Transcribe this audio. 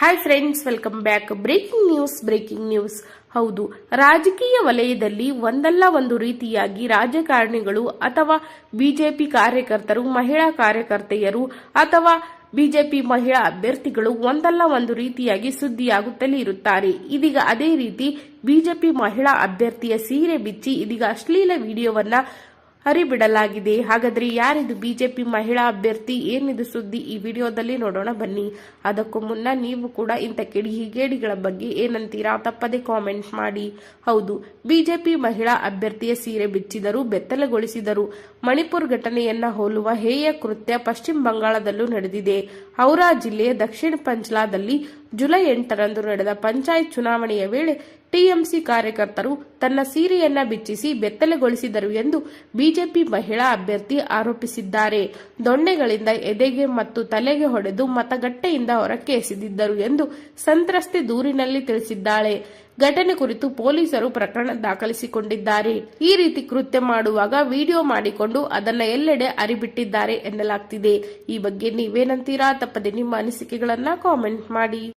Hi friends welcome back breaking news breaking news ಹೌದು, ರಾಜಕೀಯ ವಲಯದಲ್ಲಿ ಒಂದಲ್ಲ ಒಂದು ರೀತಿಯಾಗಿ ರಾಜಕಾರಣಿಗಳು ಅಥವಾ ಬಿಜೆಪಿ ಕಾರ್ಯಕರ್ತರು, ಮಹಿಳಾ ಕಾರ್ಯಕರ್ತೆಯರು ಅಥವಾ ಬಿಜೆಪಿ ಮಹಿಳಾ ಅಭ್ಯರ್ಥಿಗಳು ಒಂದಲ್ಲ ಒಂದು ರೀತಿಯಾಗಿ ಸುದ್ದಿಯಾಗುತ್ತಲೇ ಇರುತ್ತಾರೆ. ಇದೀಗ ಅದೇ ರೀತಿ ಬಿಜೆಪಿ ಮಹಿಳಾ ಅಭ್ಯರ್ಥಿಯ ಸೀರೆ ಬಿಚ್ಚಿ ಇದೀಗ ಅಶ್ಲೀಲ ವಿಡಿಯೋವನ್ನ ಹರಿಬಿಡಲಾಗಿದೆ. ಹಾಗಾದ್ರೆ ಯಾರಿದು ಬಿಜೆಪಿ ಮಹಿಳಾ ಅಭ್ಯರ್ಥಿ? ಏನಿದು ಸುದ್ದಿ? ಈ ವಿಡಿಯೋದಲ್ಲಿ ನೋಡೋಣ ಬನ್ನಿ. ಅದಕ್ಕೂ ಮುನ್ನ ನೀವು ಕೂಡ ಇಂಥ ಕಿಡಿ ಹಿಗೇಡಿಗಳ ಬಗ್ಗೆ ಏನಂತೀರಾ ತಪ್ಪದೆ ಕಾಮೆಂಟ್ ಮಾಡಿ. ಹೌದು, ಬಿಜೆಪಿ ಮಹಿಳಾ ಅಭ್ಯರ್ಥಿಯ ಸೀರೆ ಬಿಚ್ಚಿದರು, ಬೆತ್ತಲೆಗೊಳಿಸಿದರು, ಮಣಿಪುರ್ ಘಟನೆಯನ್ನ ಹೋಲುವ ಹೇಯ ಕೃತ್ಯ ಪಶ್ಚಿಮ ಬಂಗಾಳದಲ್ಲೂ ನಡೆದಿದೆ. ಹೌರಾ ಜಿಲ್ಲೆಯ ದಕ್ಷಿಣ ಪಂಚ್ಲಾದಲ್ಲಿ ಜುಲೈ ಎಂಟರಂದು ನಡೆದ ಪಂಚಾಯತ್ ಚುನಾವಣೆಯ ವೇಳೆ ಟಿಎಂಸಿ ಕಾರ್ಯಕರ್ತರು ತನ್ನ ಸೀರೆಯನ್ನ ಬಿಚ್ಚಿಸಿ ಬೆತ್ತಲೆಗೊಳಿಸಿದರು ಎಂದು ಬಿಜೆಪಿ ಮಹಿಳಾ ಅಭ್ಯರ್ಥಿ ಆರೋಪಿಸಿದ್ದಾರೆ. ದೊಣ್ಣೆಗಳಿಂದ ಎದೆಗೆ ಮತ್ತು ತಲೆಗೆ ಹೊಡೆದು ಮತಗಟ್ಟೆಯಿಂದ ಹೊರಕ್ಕೆ ಎಸೆದಿದ್ದರು ಎಂದು ಸಂತ್ರಸ್ತೆ ದೂರಿನಲ್ಲಿ ತಿಳಿಸಿದ್ದಾಳೆ. ಘಟನೆ ಕುರಿತು ಪೊಲೀಸರು ಪ್ರಕರಣ ದಾಖಲಿಸಿಕೊಂಡಿದ್ದಾರೆ. ಈ ರೀತಿ ಕೃತ್ಯ ಮಾಡುವಾಗ ವಿಡಿಯೋ ಮಾಡಿಕೊಂಡು ಅದನ್ನ ಎಲ್ಲೆಡೆ ಅರಿಬಿಟ್ಟಿದ್ದಾರೆ ಎನ್ನಲಾಗ್ತಿದೆ. ಈ ಬಗ್ಗೆ ನೀವೇನಂತೀರಾ? ತಪ್ಪದೆ ನಿಮ್ಮ ಅನಿಸಿಕೆಗಳನ್ನ ಕಾಮೆಂಟ್ ಮಾಡಿ.